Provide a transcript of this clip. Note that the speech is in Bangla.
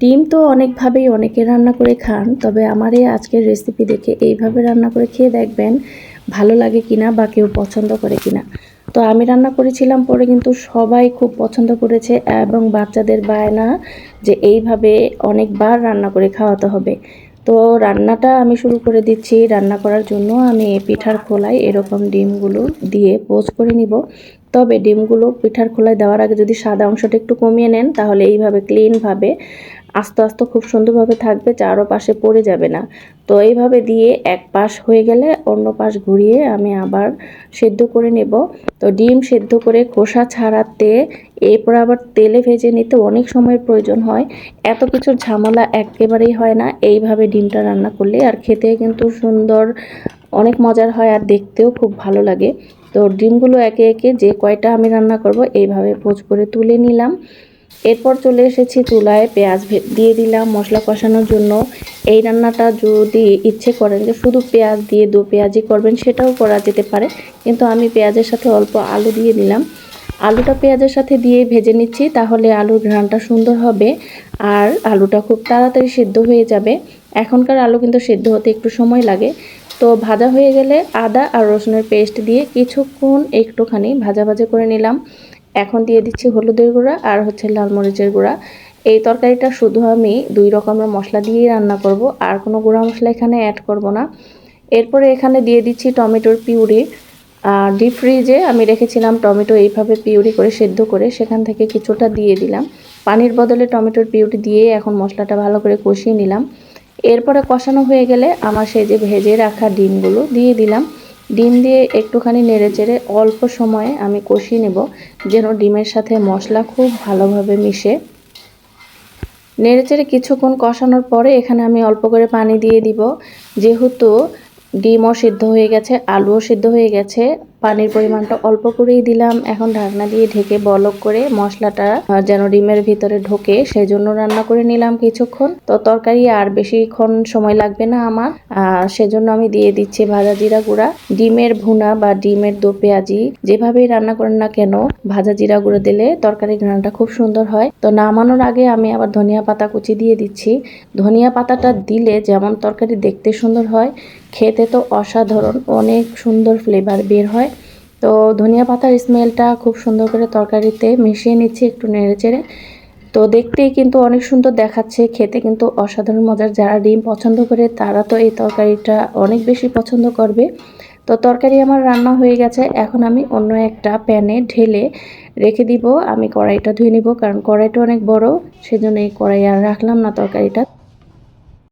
ডিম তো অনেকভাবেই অনেকে রান্না করে খান, তবে আমার এই আজকের রেসিপি দেখে এইভাবে রান্না করে খেয়ে দেখবেন ভালো লাগে কিনা বা কেউ পছন্দ করে কিনা। তো আমি রান্না করেছিলাম পরে কিন্তু সবাই খুব পছন্দ করেছে এবং বাচ্চাদের বায়না যে এইভাবে অনেকবার রান্না করে খাওয়াতে হবে। তো রান্নাটা আমি শুরু করে দিচ্ছি, রান্না করার জন্য আমি পিঠার খোলায় এরকম ডিমগুলো দিয়ে পোজ করে নিব। তবে ডিমগুলো পিঠার খোলায় দেওয়ার আগে যদি সাদা অংশটা একটু কমিয়ে নেন, তাহলে এইভাবে ক্লিনভাবে আস্তে আস্তে খুব সুন্দরভাবে থাকবে চারো পাশে পড়ে যাবে না। তো এইভাবে দিয়ে এক পাশ হয়ে গেলে অন্য পাশ ঘুরিয়ে আমি আবার সেদ্ধ করে নেব। তো ডিম সেদ্ধ করে খোসা ছাড়াতে, এরপর আবার তেলে ভেজে নিতে অনেক সময়ের প্রয়োজন হয়। এত কিছুর ঝামেলা একেবারেই হয় না, এইভাবে ডিমটা রান্না করলে। আর খেতে কিন্তু সুন্দর, অনেক মজার হয় আর দেখতেও খুব ভালো লাগে। তো ডিমগুলো একে একে যে কয়টা আমি রান্না করব, এইভাবে ভোজ করে তুলে নিলাম। এরপর চলে এসেছি চুলায় পেঁয়াজ দিয়ে দিলাম মশলা কষানোর জন্য। এই রান্নাটা যদি ইচ্ছে করেন যে শুধু পেঁয়াজ দিয়ে দু পেঁয়াজি করবেন, সেটাও করা যেতে পারে। কিন্তু আমি পেঁয়াজের সাথে অল্প আলু দিয়ে দিলাম। আলুটা পেঁয়াজের সাথে দিয়ে ভেজে নিচ্ছি, তাহলে আলুর ঘ্রাণটা সুন্দর হবে আর আলুটা খুব তাড়াতাড়ি সিদ্ধ হয়ে যাবে। এখনকার আলু কিন্তু সিদ্ধ হতে একটু সময় লাগে। তো ভাজা হয়ে গেলে আদা আর রসুনের পেস্ট দিয়ে কিছুক্ষণ একটুখানি ভাজা ভাজা করে নিলাম। এখন দিয়ে দিচ্ছি হলুদের গুঁড়া আর হচ্ছে লাল মরিচের গুঁড়া। এই তরকারিটা শুধু আমি দুই রকমের মশলা দিয়েই রান্না করব, আর কোনো গুঁড়া মশলা এখানে অ্যাড করব না। এরপরে এখানে দিয়ে দিচ্ছি টমেটোর পিউরি। ডিপ ফ্রিজে আমি রেখেছিলাম টমেটো এইভাবে পিউরি করে সেদ্ধ করে, সেখান থেকে কিছুটা দিয়ে দিলাম। পানির বদলে টমেটোর পিউরি দিয়ে এখন মশলাটা ভালো করে কষিয়ে নিলাম। এরপরে কষানো হয়ে গেলে আমার সেই যে ভেজে রাখা ডিমগুলো দিয়ে দিলাম। ডিম দিয়ে একটুখানি নেড়েচেড়ে অল্প সময়ে আমি কষিয়ে নেব, যেন ডিমের সাথে মশলা খুব ভালোভাবে মিশে। নেড়েচেড়ে কিছুক্ষণ কষানোর পরে এখানে আমি অল্প করে পানি দিয়ে দিব। যেহেতু ডিমও সিদ্ধ হয়ে গেছে, আলুও সিদ্ধ হয়ে গেছে পানির পরিমাণটা অল্প করেই দিলাম। এখন ঢাকনা দিয়ে ঢেকে বলক করে মশলাটা যেন ডিমের ভিতরে ঢোকে সেই জন্য রান্না করে নিলাম কিছুক্ষণ। তো তরকারি আর বেশিক্ষণ সময় লাগবে না আমার। সেজন্য আমি দিয়ে দিচ্ছি ভাজা জিরা গুঁড়া। ডিমের ভুনা বা ডিমের দো পেঁয়াজি যেভাবেই রান্না করেন না কেন, ভাজা জিরা গুঁড়ো দিলে তরকারি ঘ্রাণটা খুব সুন্দর হয়। তো নামানোর আগে আমি আবার ধনিয়া পাতা কুচি দিয়ে দিচ্ছি। ধনিয়া পাতাটা দিলে যেমন তরকারি দেখতে সুন্দর হয়, খেতে তো অসাধারণ, অনেক সুন্দর ফ্লেভার বের হয়। তো ধনিয়া পাতার স্মেলটা খুব সুন্দর করে তরকারিতে মিশিয়ে নিচ্ছি একটু নেড়ে চেড়ে তো দেখতেই কিন্তু অনেক সুন্দর দেখাচ্ছে, খেতে কিন্তু অসাধারণ মজার। যারা ডিম পছন্দ করে, তারা তো এই তরকারিটা অনেক বেশি পছন্দ করবে। তো তরকারি আমার রান্না হয়ে গেছে। এখন আমি অন্য একটা প্যানে ঢেলে রেখে দিব। আমি কড়াইটা ধুয়ে নিব, কারণ কড়াইটা অনেক বড়, সেজন্য এই কড়াই আর রাখলাম না তরকারিটা।